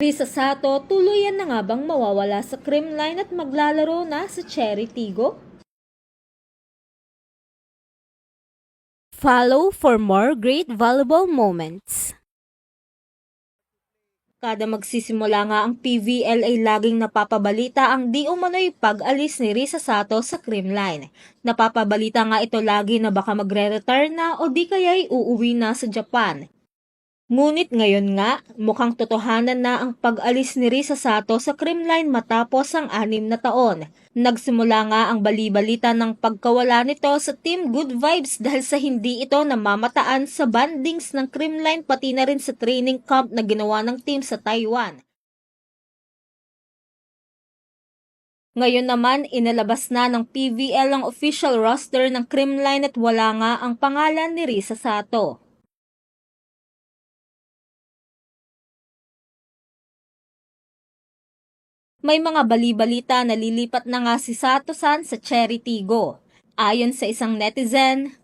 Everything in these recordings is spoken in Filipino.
Risa Sato, tuluyan na nga bang mawawala sa creamline at maglalaro na sa Cherry Tigo? Follow for more great valuable moments. Kada magsisimula nga ang PVL ay laging napapabalita ang di umano'y pag-alis ni Risa Sato sa creamline. Napapabalita nga ito lagi na baka magre-retire na o di kaya'y uuwi na sa Japan. Ngunit ngayon nga, mukhang totohanan na ang pag-alis ni Risa Sato sa creamline matapos ang anim na taon. Nagsimula nga ang balibalita ng pagkawala nito sa Team Good Vibes dahil sa hindi ito namamataan sa bandings ng creamline pati na rin sa training camp na ginawa ng team sa Taiwan. Ngayon naman, inalabas na ng PVL ang official roster ng creamline at wala nga ang pangalan ni Risa Sato. May mga bali-balita na lilipat na nga si Sato-san sa Cherry Tigo. Ayon sa isang netizen,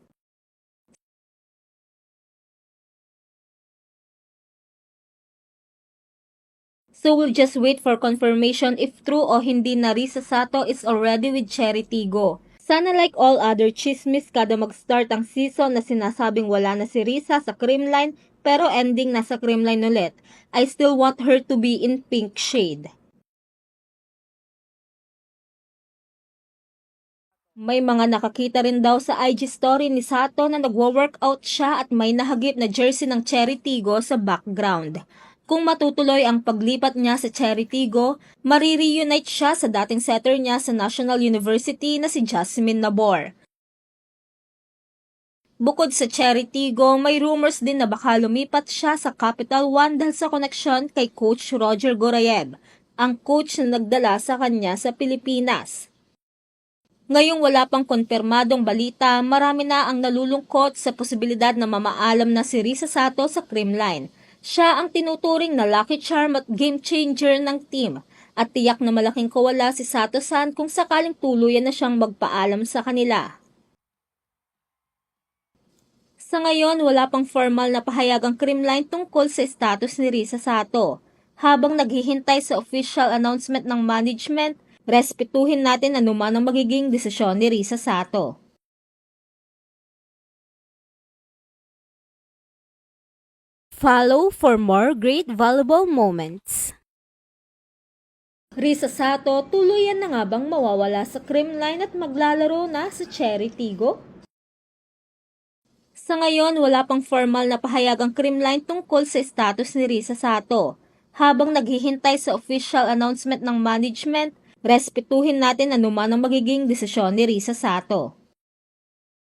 So we'll just wait for confirmation if true o hindi na Risa Sato is already with Cherry Tigo. Sana like all other chismis kada mag-start ang season na sinasabing wala na si Risa sa creamline pero ending na sa creamline ulit. I still want her to be in pink shade. May mga nakakita rin daw sa IG story ni Sato na nagwo-workout siya at may nahagip na jersey ng Cherry Tigo sa background. Kung matutuloy ang paglipat niya sa Cherry Tigo, marireunite siya sa dating setter niya sa National University na si Jasmine Nabor. Bukod sa Cherry Tigo, may rumors din na baka lumipat siya sa Capital One dahil sa koneksyon kay Coach Roger Gorayev, ang coach na nagdala sa kanya sa Pilipinas. Ngayong wala pang konfirmadong balita, marami na ang nalulungkot sa posibilidad na mamaalam na si Risa Sato sa creamline. Siya ang tinuturing na lucky charm at game changer ng team at tiyak na malaking kawala si Sato-san kung sakaling tuluyan na siyang magpaalam sa kanila. Sa ngayon, wala pang formal na pahayag ang creamline tungkol sa status ni Risa Sato. Habang naghihintay sa official announcement ng management, respetuhin natin anuman ang magiging desisyon ni Risa Sato. Follow for more great valuable moments. Risa Sato, tuluyan na nga bang mawawala sa creamline at maglalaro na sa Cherry Tigo? Sa ngayon, wala pang formal na pahayag ang creamline tungkol sa status ni Risa Sato. Habang naghihintay sa official announcement ng management, respetuhin natin anuman ang magiging desisyon ni Risa Sato.